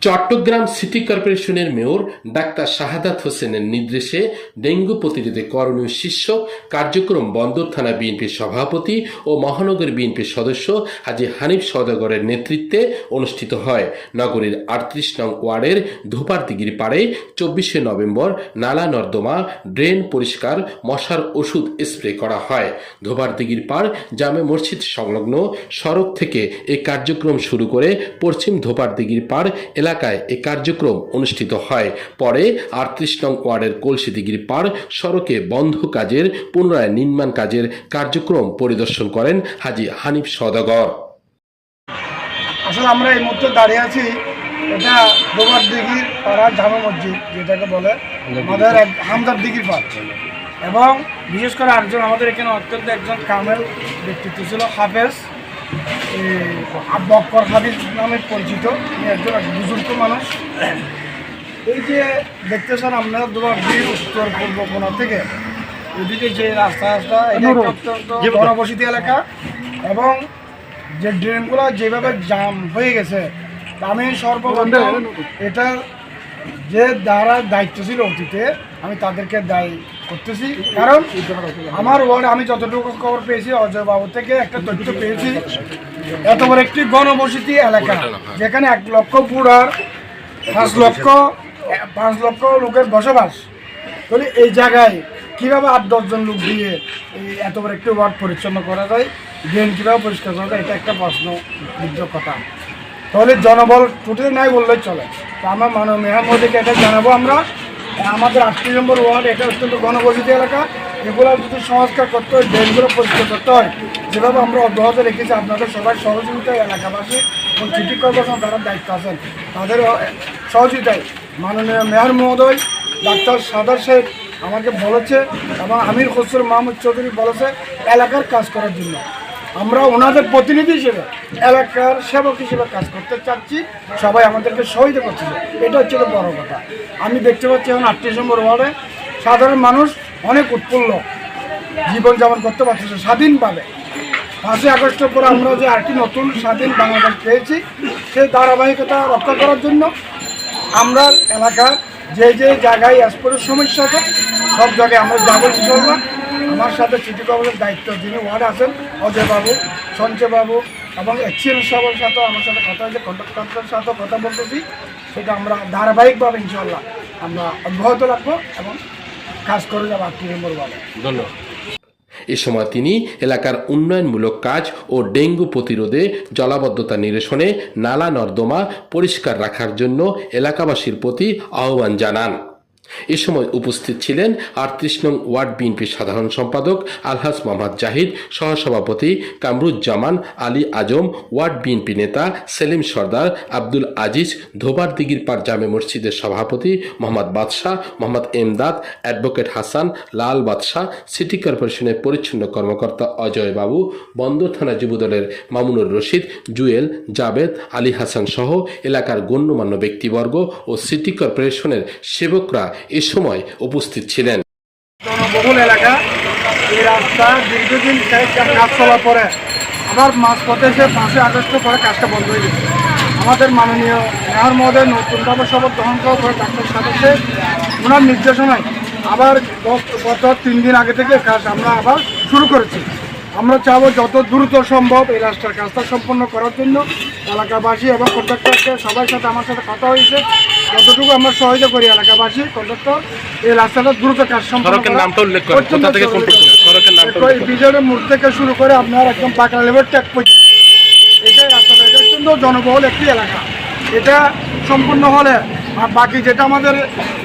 Chittagong city কর্পোরেশনের mayor doctor Shahadat হোসেনের নির্দেশে ডেঙ্গু প্রতিরোধে করণীয় শীর্ষক কার্যক্রম বন্দর থানা বিএনপির সভাপতি ও মহানগর বিএনপির সদস্য হাজি হানিফ সওদাগরের নেতৃত্বে অনুষ্ঠিত হয়। নগরীর আটত্রিশ নং ওয়ার্ডের ধোপারদিগির পাড়ে চব্বিশে নভেম্বর নালা নর্দমা ড্রেন পরিষ্কার মশার ওষুধ স্প্রে করা হয়। ধোপারদিগির পাড় জামে মসজিদ সংলগ্ন সড়ক থেকে এই কার্যক্রম শুরু করে পশ্চিম ধোপারদিগির পাড় এলাকায় এই কার্যক্রম অনুষ্ঠিত হয়। পরে আটত্রিশ নং ওয়ার্ডের কলসিদিগির পাড় সড়কে বন্ধ কাজের পুনরায় নির্মাণ কাজের কার্যক্রম পরিদর্শন করেন হাজি হানিফ সদাগর আসলে আমরা এই মুহূর্তে দাঁড়িয়ে আছি এটা দোবার দিঘির পাড়া জামা মসজিদ, যেটাকে বলে আমাদের এক হামদার দিঘির পাড়। এবং বিশেষ করে একজন আমাদের এখানে অত্যন্ত একজন কামেল ব্যক্তিত্ব ছিল, হাফেজ। বক্কর হাবিজ নামে পরিচিত। একজন বুজুর্গ মানুষ। এই যে দেখতেছেন আপনারা দুবার দিঘির উত্তর পূর্ব কোনা থেকে। এদিকে যে রাস্তা রাস্তা এটা অত্যন্ত জনবসতি এলাকা। এবং যে ড্রেনগুলো যেভাবে জাম হয়ে গেছে আমি সর্বপ্রথম এটা যে দ্বারা দায়িত্ব ছিল অতীতে আমি তাদেরকে দায়ী করতেছি। কারণ আমার ওয়ার্ডে আমি যতটুকু খবর পেয়েছি, অজয় বাবু থেকে একটা তথ্য পেয়েছি। এত বড় একটি গণবসতি এলাকা, যেখানে এক লক্ষ পুরার পাঁচ লক্ষ পাঁচ লক্ষ লোকের বসবাস। তাহলে এই জায়গায় কীভাবে আট দশজন লোক দিয়ে এই এত বড় একটি ওয়ার্ড পরিচ্ছন্ন করা যায়? ড্রেন কীভাবে পরিষ্কার করা যায়? এটা একটা প্রশ্ন কথা। তাহলে জনবল টোটালি নাই বললেই চলে। তো আমার মানব মেহা মোদীকে এটা জানাব আমরা। আমাদের আটটি নম্বর ওয়ার্ড এটা অত্যন্ত গণবসতি এলাকা। এগুলো যদি সংস্কার করতে হয়, ড্রেনগুলো পরিষ্কার করতে হয়। যেভাবে আমরা অব্যাহত রেখেছি, আপনাদের সবাই সহযোগিতায় এলাকাবাসী এবং চিঠি কর্পোরেশন তারা দায়িত্ব আছেন তাদের সহযোগিতায়। মাননীয় মেয়র মহোদয়, ডাক্তার সাদার সাহেব আমাকে বলেছে এবং আমির খসরু মাহমুদ চৌধুরী বলেছে, এলাকার কাজ করার জন্য। আমরা ওনাদের প্রতিনিধি হিসেবে, এলাকার সেবক হিসেবে কাজ করতে চাচ্ছি, সবাই আমাদেরকে সহযোগিতা করছে। এটা হচ্ছে বড় কথা। আমি দেখতে পাচ্ছি এখন আটত্রিশ নম্বর ওয়ার্ডে সাধারণ মানুষ অনেক উৎফুল্ল। জীবনযাপন করতে পারতেছে স্বাধীনভাবে পাঁচই আগস্টের পর আমরা যে আরেকটি নতুন স্বাধীন বাংলাদেশ পেয়েছি, সেই ধারাবাহিকতা রক্ষা করার জন্য আমরা এলাকার যে যে জায়গায় স্পোর্টের সমস্যা আছে, সব জায়গায় আমরা যাব আমার সাথে সিটি কর্পোরেশন দায়িত্ব, যিনি ওয়ার্ড আছেন, অজয় বাবু, সঞ্জয় বাবু এবং এক্সিডেন্ট সাহেবের সাথেও আমার সাথে কথা হয়েছে কন্ট্রাক্টরের সাথেও কথা বলতেছি। সেটা আমরা ধারাবাহিকভাবে ইনশাল্লাহ আমরা অব্যাহত রাখব এবং কাজ করে যাব আটটি ধন্যবাদ। এ সময় তিনি এলাকার উন্নয়নমূলক কাজ ও ডেঙ্গু প্রতিরোধে জলাবদ্ধতা নিরসনে নালা নর্দমা পরিষ্কার রাখার জন্য এলাকাবাসীর প্রতি আহ্বান জানান। এ সময় উপস্থিত ছিলেন আটত্রিশ নং ওয়ার্ড বিএনপির সাধারণ সম্পাদক আলহাজ মোহাম্মদ জাহিদ, সহসভাপতি কামরুজ্জামান আলী আজম, ওয়ার্ড বিএনপি নেতা সেলিম সর্দার, আব্দুল আজিজ ধোবার দিগির পার জামে মসজিদের সভাপতি মোহাম্মদ বাদশাহ, মোহাম্মদ এমদাদ, অ্যাডভোকেট হাসান, লাল বাদশাহ, সিটি কর্পোরেশনের পরিচ্ছন্ন কর্মকর্তা অজয় বাবু, বন্দর থানা যুবদলের মামুনুর রশিদ, জুয়েল, জাবেদ, আলী হাসান সহ এলাকার গণ্যমান্য ব্যক্তিবর্গ ও সিটি কর্পোরেশনের সেবকরা এ সময় উপস্থিত ছিলেন। জনবহুল এলাকা, এই রাস্তা দীর্ঘদিন কাজ চলার পরে আবার মাঝপথে এসে পাঁচই আগস্ট পরে কাজটা বন্ধ হয়ে গেছে। আমাদের মাননীয় মেয়র মহোদয় নতুনভাবে শপথ গ্রহণ করার ডাক্তার সাথে ওনার নির্দেশনায় আবার গত তিন দিন আগে থেকে কাজ আমরা আবার শুরু করেছি। আমরা চাবো যত দ্রুত সম্ভব এই রাস্তার কাজটা সম্পন্ন করার জন্য এলাকাবাসী এবং কন্ট্রাক্টরকে সবার সাথে আমার সাথে কথা হয়েছে। যতটুকু আমরা সহযোগিতা করি এলাকাবাসী কন্ট্রাক্টর এই রাস্তাটা দ্রুত কাজ সড়কের নামটা উল্লেখ করেন। কোথা থেকে কোন পর্যন্ত? সড়কের নামটা এই বিজয়ের মোড় থেকে শুরু করে আপনার একদম পাকা লেভেল ট্যাক পর্যন্ত। এটাই রাস্তাটা এটা অত্যন্ত জনবহুল একটি এলাকা। এটা সম্পূর্ণ হলে আর বাকি যেটা আমাদের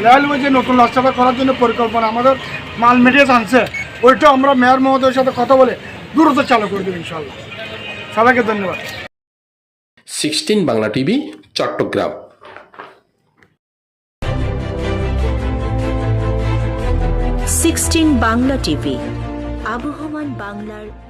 রেলওয়ে যে নতুন রাস্তাটা করার জন্য পরিকল্পনা আমাদের মাল মিডিয়াস আনছে ওইটা আমরা মেয়র মহোদয়ের সাথে কথা বলে দ্রুত চালু করে দেবো ইনশাল্লাহ সবাইকে ধন্যবাদ। Sixteen Bangla TV Chattogram. Bangla TV. আবহমান বাংলার